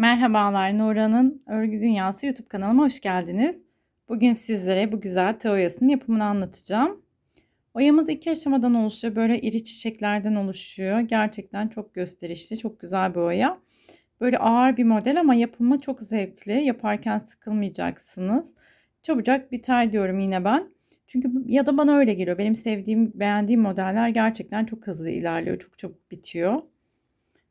Merhabalar Nura'nın Örgü Dünyası YouTube kanalıma hoş geldiniz. Bugün sizlere bu güzel tığ oyasının yapımını anlatacağım. Oyamız iki aşamadan oluşuyor. Böyle iri çiçeklerden oluşuyor. Gerçekten çok gösterişli, çok güzel bir oya. Böyle ağır bir model ama yapımı çok zevkli. Yaparken sıkılmayacaksınız. Çabucak biter diyorum yine ben. Çünkü ya da bana öyle geliyor. Benim sevdiğim, beğendiğim modeller gerçekten çok hızlı ilerliyor. Çok çabuk bitiyor.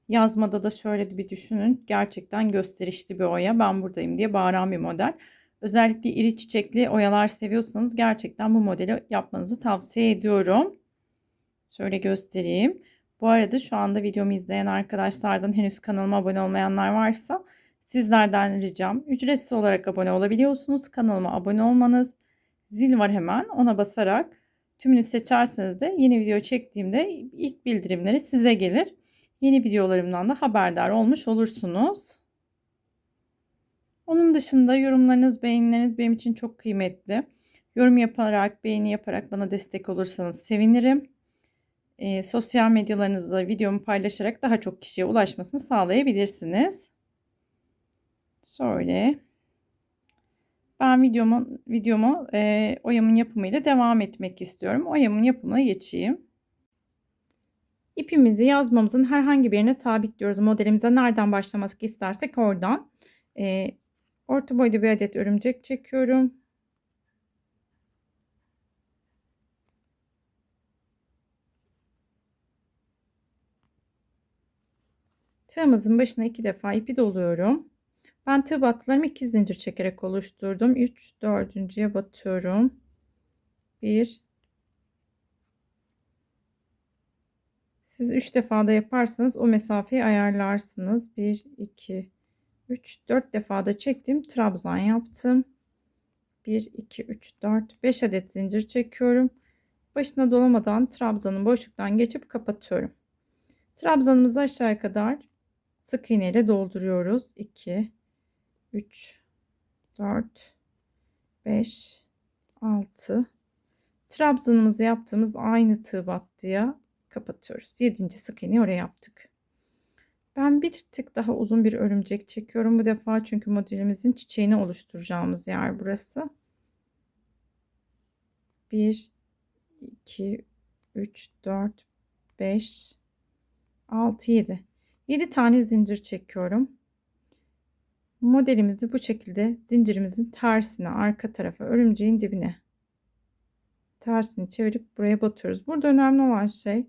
Yazmada da şöyle bir düşünün. Gerçekten gösterişli bir oya. Ben buradayım diye bağıran bir model. Özellikle iri çiçekli oyalar seviyorsanız gerçekten bu modeli yapmanızı tavsiye ediyorum. Şöyle göstereyim. Bu arada şu anda videomu izleyen arkadaşlardan henüz kanalıma abone olmayanlar varsa sizlerden ricam ücretsiz olarak abone olabiliyorsunuz. Kanalıma abone olmanız. Zil var hemen ona basarak tümünü seçerseniz de yeni video çektiğimde ilk bildirimleri size gelir. Yeni videolarımdan da haberdar olmuş olursunuz. Onun dışında yorumlarınız, beğenileriniz benim için çok kıymetli. Yorum yaparak, beğeni yaparak bana destek olursanız sevinirim. E, sosyal medyalarınızda videomu paylaşarak daha çok kişiye ulaşmasını sağlayabilirsiniz. Şöyle. Ben videomu, videomu e, oyamın yapımıyla devam etmek istiyorum. Oyamın yapımına geçeyim. İpimizi yazmamızın herhangi bir yerine sabitliyoruz. Modelimize nereden başlamak istersek oradan. E, orta boyda bir adet örümcek çekiyorum. Tığımızın başına iki defa ipi doluyorum. Ben tığ battılarımı iki zincir çekerek oluşturdum. 3 dördüncüye batıyorum. 1 Siz 3 defa da yaparsanız o mesafeyi ayarlarsınız. 1, 2, 3, 4 defa da çektim. Trabzan yaptım. 1, 2, 3, 4, 5 adet zincir çekiyorum. Başına dolamadan trabzanın boşluktan geçip kapatıyorum. Trabzanımızı aşağıya kadar sık iğne ile dolduruyoruz. 2, 3, 4, 5, 6. Trabzanımızı yaptığımız aynı tığ battıya kapatıyoruz. 7. sık iğneyi oraya yaptık. Ben bir tık daha uzun bir örümcek çekiyorum bu defa çünkü modelimizin çiçeğini oluşturacağımız yer burası. 1 2 3 4 5 6 7 7 tane zincir çekiyorum. Modelimizi bu şekilde zincirimizin tersine arka tarafa örümceğin dibine tersini çevirip buraya batıyoruz. Burada önemli olan şey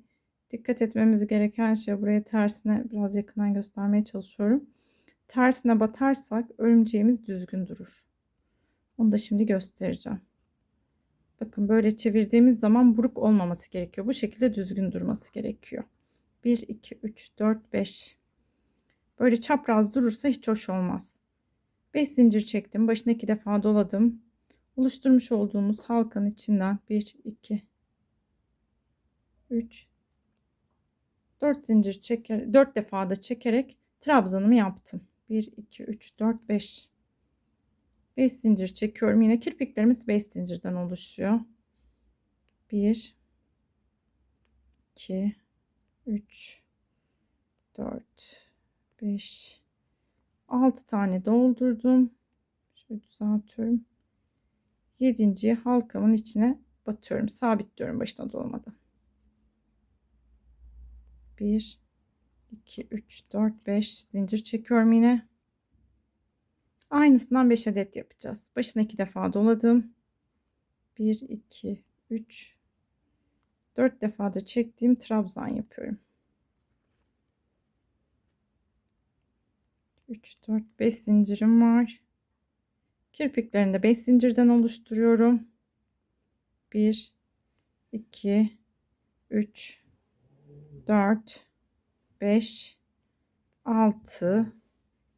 Dikkat etmemiz gereken şey buraya tersine biraz yakından göstermeye çalışıyorum. Tersine batarsak örümceğimiz düzgün durur. Onu da şimdi göstereceğim. Bakın böyle çevirdiğimiz zaman buruk olmaması gerekiyor. Bu şekilde düzgün durması gerekiyor. 1, 2, 3, 4, 5. Böyle çapraz durursa hiç hoş olmaz. 5 zincir çektim. Başına 2 defa doladım. Oluşturmuş olduğumuz halkanın içinden 1, 2, 3, 4 zincir çeker 4 defa da çekerek trabzanımı yaptım. 1 2 3 4 5 5 zincir çekiyorum. Yine kirpiklerimiz 5 zincirden oluşuyor. 1 2 3 4 5 6 tane doldurdum. Şöyle düzeltiyorum. 7. halkamın içine batıyorum. Sabitliyorum başına dolmadan. 1 2 3 4 5 zincir çekiyorum yine. Aynısından 5 adet yapacağız. Başına 2 defa doladım. 1 2 3 4 defa da çektiğim trabzan yapıyorum. 3 4 5 zincirim var. Kirpiklerini de 5 zincirden oluşturuyorum. 1 2 3 4 5 6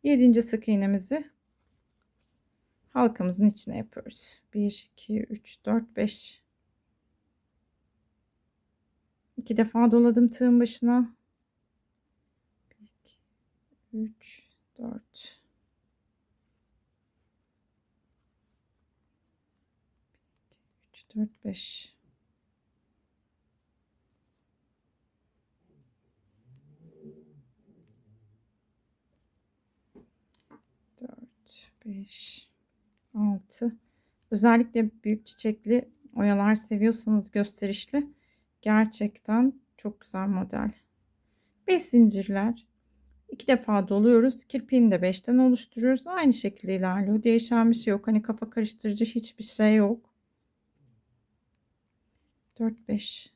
7. sık iğnemizi halkamızın içine yapıyoruz. 1 2 3 4 5 2 defa doladım tığın başına. 1 2 3 4 3 4 5 5 6 Özellikle büyük çiçekli oyalar seviyorsanız gösterişli gerçekten çok güzel model. 5 zincirler. 2 defa doluyoruz. Kirpiğini de 5'ten oluşturuyoruz. Aynı şekilde ilerliyor. Değişen bir şey yok. Hani kafa karıştırıcı hiçbir şey yok. 4 5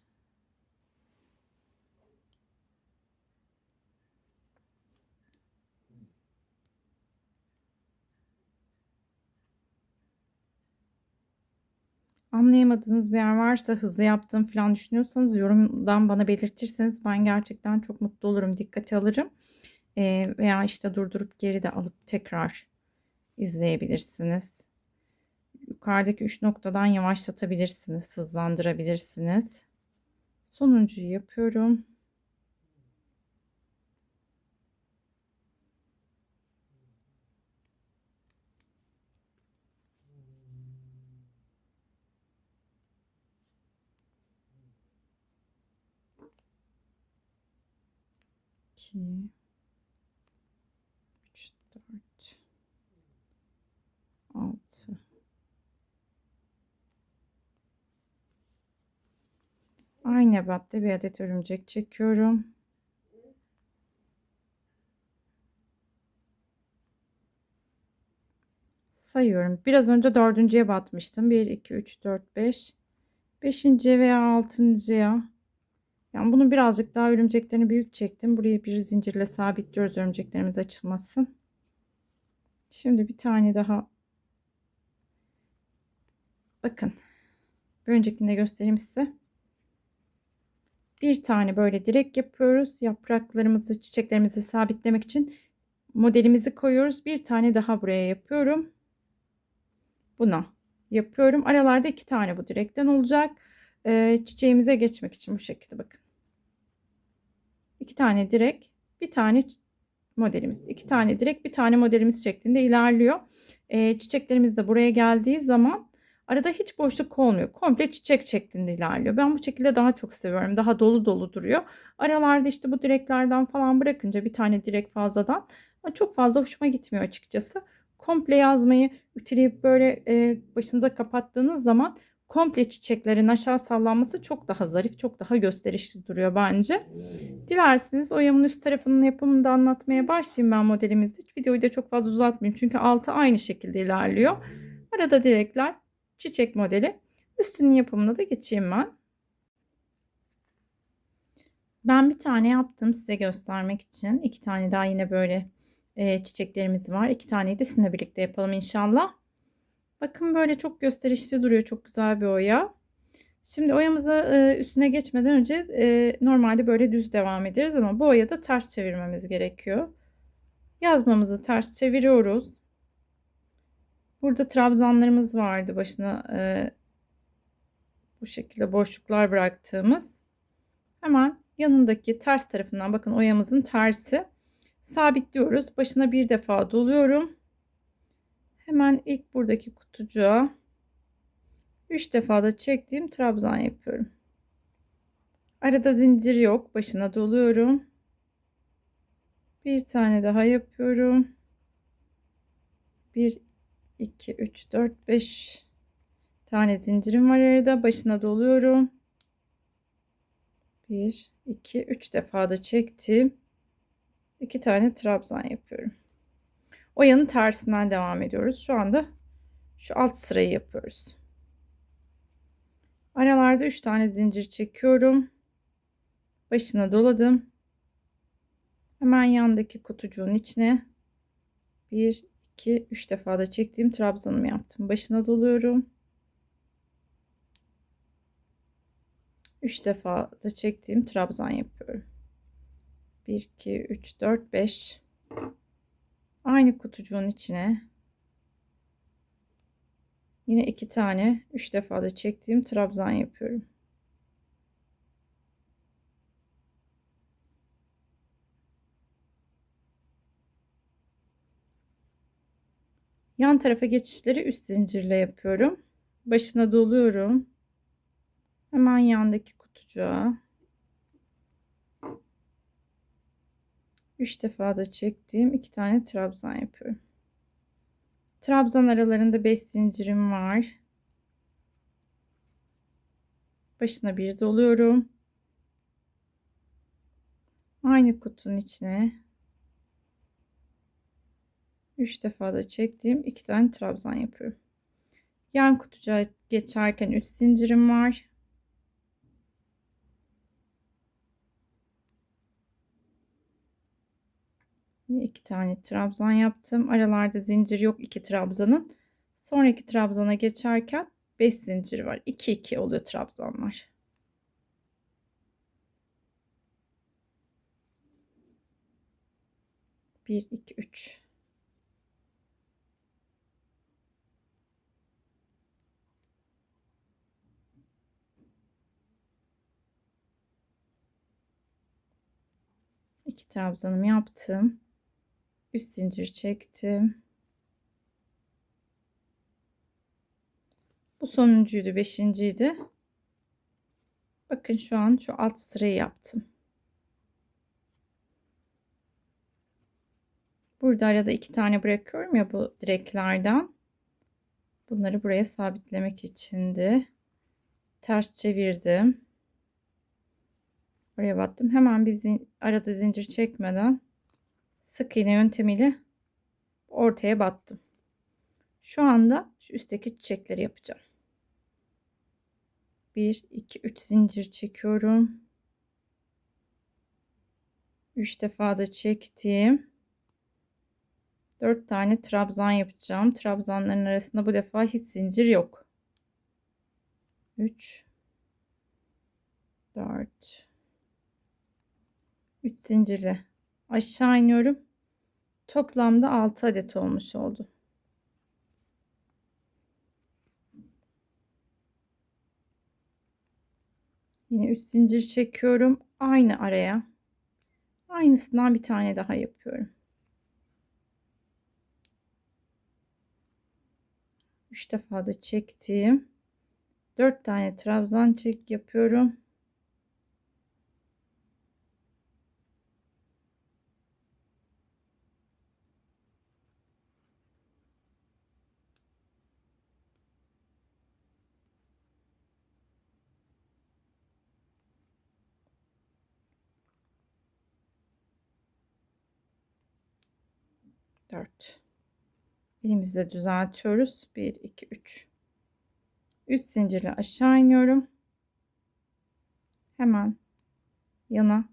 Anlayamadığınız bir yer varsa hızlı yaptığım falan düşünüyorsanız yorumdan bana belirtirseniz ben gerçekten çok mutlu olurum. Dikkate alırım. Ee, veya işte durdurup geri de alıp tekrar izleyebilirsiniz. Yukarıdaki 3 noktadan yavaşlatabilirsiniz, hızlandırabilirsiniz. Sonuncuyu yapıyorum. İki, üç, dört, altı. Aynı ebatta bir adet örümcek çekiyorum. Sayıyorum. Biraz önce dördüncüye batmıştım. 1, 2, 3, 4, 5. Beşinciye veya altıncıya. Yani bunu birazcık daha örümceklerini büyük çektim. Buraya bir zincirle sabitliyoruz örümceklerimiz açılmasın. Şimdi bir tane daha. Bakın. Bir öncekinde göstereyim size. Bir tane böyle direk yapıyoruz. Yapraklarımızı, çiçeklerimizi sabitlemek için modelimizi koyuyoruz. Bir tane daha buraya yapıyorum. Buna yapıyorum. Aralarda iki tane bu direkten olacak. Ee, çiçeğimize geçmek için bu şekilde bakın. İki tane direk, bir tane modelimiz. iki tane direk, bir tane modelimiz şeklinde ilerliyor. Ee, çiçeklerimiz de buraya geldiği zaman Arada hiç boşluk olmuyor. Komple çiçek şeklinde ilerliyor. Ben bu şekilde daha çok seviyorum. Daha dolu dolu duruyor. Aralarda işte bu direklerden falan bırakınca bir tane direk fazladan çok fazla hoşuma gitmiyor açıkçası. Komple yazmayı ütüleyip böyle e, başınıza kapattığınız zaman komple çiçeklerin aşağı sallanması çok daha zarif, çok daha gösterişli duruyor bence. Dilerseniz oyamın üst tarafının yapımını da anlatmaya başlayayım ben modelimizde. Videoyu da çok fazla uzatmayayım çünkü altı aynı şekilde ilerliyor. Arada direkler çiçek modeli. Üstünün yapımına da geçeyim ben. Ben bir tane yaptım size göstermek için. İki tane daha yine böyle e, çiçeklerimiz var. İki taneyi de sizinle birlikte yapalım inşallah. Bakın böyle çok gösterişli duruyor. Çok güzel bir oya. Şimdi oyamıza e, üstüne geçmeden önce e, normalde böyle düz devam ederiz ama bu oyada ters çevirmemiz gerekiyor. Yazmamızı ters çeviriyoruz. Burada trabzanlarımız vardı başına e, bu şekilde boşluklar bıraktığımız. Hemen yanındaki ters tarafından bakın oyamızın tersi sabitliyoruz. Başına bir defa doluyorum. Hemen ilk buradaki kutucuğa 3 defa da çektiğim trabzan yapıyorum. Arada zincir yok. Başına doluyorum. Bir tane daha yapıyorum. 1 2 3 4 5 tane zincirim var arada. Başına doluyorum. 1 2 3 defa da çektim. 2 tane trabzan yapıyorum. Oyanın tersinden devam ediyoruz. Şu anda şu alt sırayı yapıyoruz. Aralarda 3 tane zincir çekiyorum. Başına doladım. Hemen yandaki kutucuğun içine 1 2 3 defa da çektiğim trabzanımı yaptım. Başına doluyorum. 3 defa da çektiğim trabzan yapıyorum. 1 2 3 4 5 Aynı kutucuğun içine yine iki tane üç defa da çektiğim trabzan yapıyorum. Yan tarafa geçişleri üst zincirle yapıyorum. Başına doluyorum. Hemen yandaki kutucuğa 3 defa da çektiğim iki tane trabzan yapıyorum. Trabzan aralarında 5 zincirim var. Başına bir doluyorum. Aynı kutunun içine 3 defa da çektiğim 2 tane trabzan yapıyorum. Yan kutucuğa geçerken 3 zincirim var. iki tane trabzan yaptım. Aralarda zincir yok iki trabzanın. Sonraki trabzana geçerken 5 zincir var. 2 2 oluyor trabzanlar. Bir, iki, üç. İki trabzanımı yaptım. Üst zincir çektim. Bu sonuncuydu, beşinciydi. Bakın şu an şu alt sırayı yaptım. Burada arada iki tane bırakıyorum ya bu direklerden. Bunları buraya sabitlemek içindi. Ters çevirdim. Oraya battım. Hemen bir zin arada zincir çekmeden sık iğne yöntemiyle ortaya battım. Şu anda şu üstteki çiçekleri yapacağım. 1 2 3 zincir çekiyorum. 3 defa da çektim. 4 tane trabzan yapacağım. Trabzanların arasında bu defa hiç zincir yok. 3 4 3 zincirle aşağı iniyorum. Toplamda 6 adet olmuş oldu. Yine 3 zincir çekiyorum. Aynı araya. Aynısından bir tane daha yapıyorum. 3 defa da çektim. 4 tane trabzan çek yapıyorum. Dört. Elimizle düzeltiyoruz. 1, 2, 3. 3 zincirle aşağı iniyorum. Hemen yana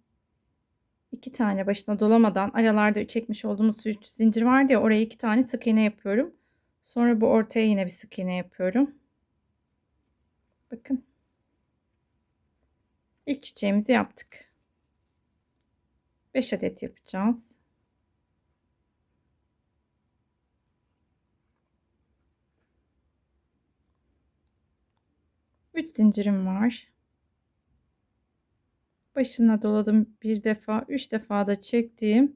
iki tane başına dolamadan aralarda çekmiş olduğumuz 3 zincir vardı ya oraya iki tane sık iğne yapıyorum. Sonra bu ortaya yine bir sık iğne yapıyorum. Bakın. İlk çiçeğimizi yaptık. 5 adet yapacağız. 3 zincirim var. Başına doladım bir defa, 3 defa da çektiğim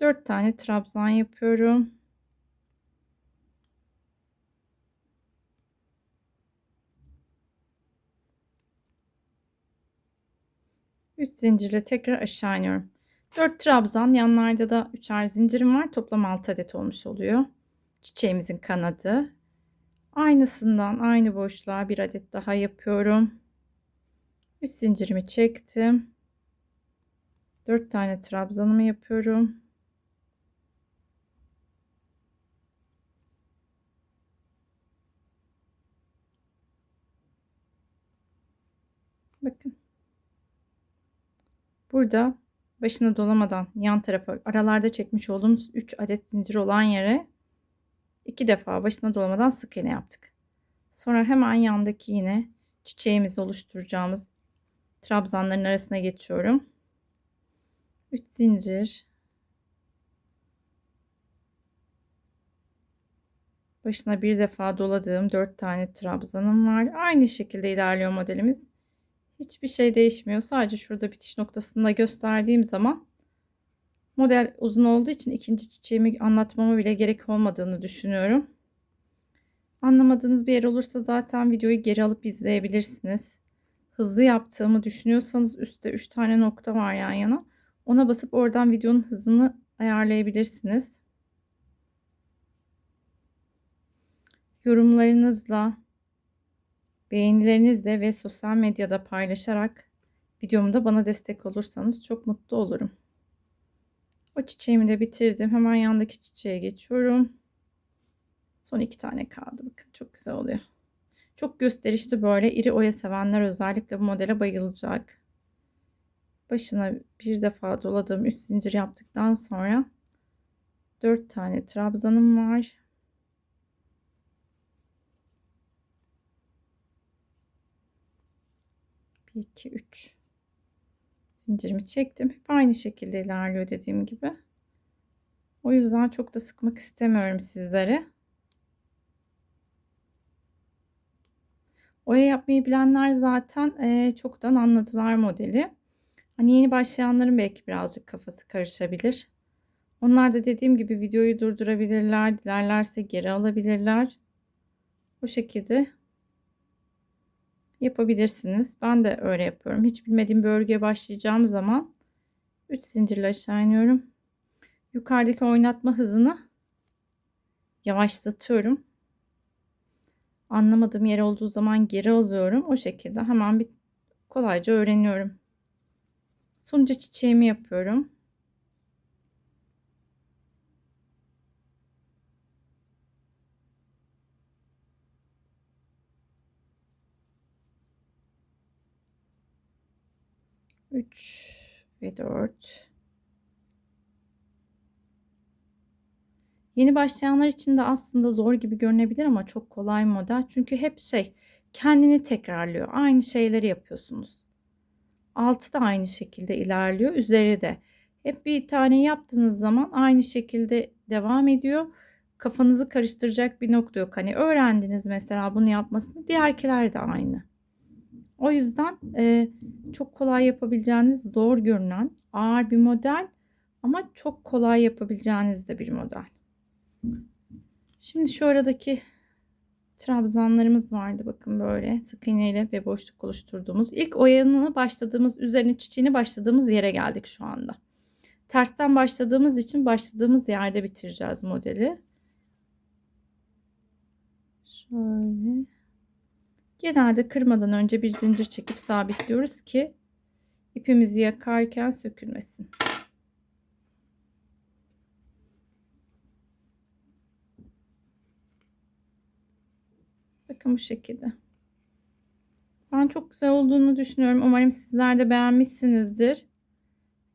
4 tane trabzan yapıyorum. Üç zincirle tekrar aşağı iniyorum. 4 trabzan yanlarda da üçer zincirim var. Toplam 6 adet olmuş oluyor. Çiçeğimizin kanadı. Aynısından aynı boşluğa bir adet daha yapıyorum. 3 zincirimi çektim. 4 tane trabzanımı yapıyorum. Bakın. Burada başına dolamadan yan tarafa aralarda çekmiş olduğumuz 3 adet zincir olan yere iki defa başına dolamadan sık iğne yaptık. Sonra hemen yandaki yine çiçeğimizi oluşturacağımız trabzanların arasına geçiyorum. 3 zincir. Başına bir defa doladığım 4 tane trabzanım var. Aynı şekilde ilerliyor modelimiz. Hiçbir şey değişmiyor. Sadece şurada bitiş noktasında gösterdiğim zaman Model uzun olduğu için ikinci çiçeğimi anlatmama bile gerek olmadığını düşünüyorum. Anlamadığınız bir yer olursa zaten videoyu geri alıp izleyebilirsiniz. Hızlı yaptığımı düşünüyorsanız üstte 3 tane nokta var yan yana. Ona basıp oradan videonun hızını ayarlayabilirsiniz. yorumlarınızla, beğenilerinizle ve sosyal medyada paylaşarak videomda bana destek olursanız çok mutlu olurum. O çiçeğimi de bitirdim. Hemen yandaki çiçeğe geçiyorum. Son iki tane kaldı. Bakın çok güzel oluyor. Çok gösterişli böyle iri oya sevenler özellikle bu modele bayılacak. Başına bir defa doladığım 3 zincir yaptıktan sonra 4 tane trabzanım var. Bir, iki, üç. Zincirimi çektim. Hep aynı şekilde ilerliyor dediğim gibi. O yüzden çok da sıkmak istemiyorum sizlere. Oya yapmayı bilenler zaten e, çoktan anladılar modeli. Hani yeni başlayanların belki birazcık kafası karışabilir. Onlar da dediğim gibi videoyu durdurabilirler, dilerlerse geri alabilirler. Bu şekilde yapabilirsiniz. Ben de öyle yapıyorum. Hiç bilmediğim bir örgüye başlayacağım zaman 3 zincirle aşağı iniyorum. Yukarıdaki oynatma hızını yavaşlatıyorum. Anlamadığım yer olduğu zaman geri alıyorum. O şekilde hemen bir kolayca öğreniyorum. Sonucu çiçeğimi yapıyorum. Üç ve dört. Yeni başlayanlar için de aslında zor gibi görünebilir ama çok kolay model. Çünkü hep şey kendini tekrarlıyor. Aynı şeyleri yapıyorsunuz. Altı da aynı şekilde ilerliyor. Üzeri de. Hep bir tane yaptığınız zaman aynı şekilde devam ediyor. Kafanızı karıştıracak bir nokta yok. Hani öğrendiniz mesela bunu yapmasını. Diğerkiler de aynı. O yüzden e, çok kolay yapabileceğiniz zor görünen ağır bir model ama çok kolay yapabileceğiniz de bir model. Şimdi şu aradaki trabzanlarımız vardı bakın böyle sık iğneyle ve boşluk oluşturduğumuz. ilk oyanını başladığımız üzerine çiçeğini başladığımız yere geldik şu anda. Tersten başladığımız için başladığımız yerde bitireceğiz modeli. Şöyle. Genelde kırmadan önce bir zincir çekip sabitliyoruz ki ipimizi yakarken sökülmesin. Bakın bu şekilde. Ben çok güzel olduğunu düşünüyorum. Umarım sizler de beğenmişsinizdir.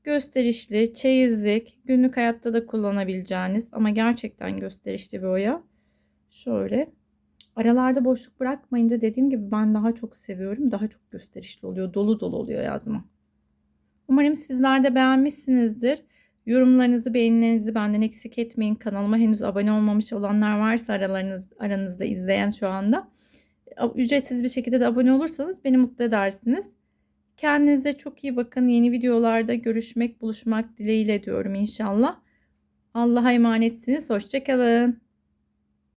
Gösterişli, çeyizlik, günlük hayatta da kullanabileceğiniz ama gerçekten gösterişli bir oya. Şöyle. Aralarda boşluk bırakmayınca dediğim gibi ben daha çok seviyorum. Daha çok gösterişli oluyor. Dolu dolu oluyor yazma. Umarım sizler de beğenmişsinizdir. Yorumlarınızı, beğenilerinizi benden eksik etmeyin. Kanalıma henüz abone olmamış olanlar varsa aralarınız, aranızda izleyen şu anda. Ücretsiz bir şekilde de abone olursanız beni mutlu edersiniz. Kendinize çok iyi bakın. Yeni videolarda görüşmek, buluşmak dileğiyle diyorum inşallah. Allah'a emanetsiniz. Hoşçakalın.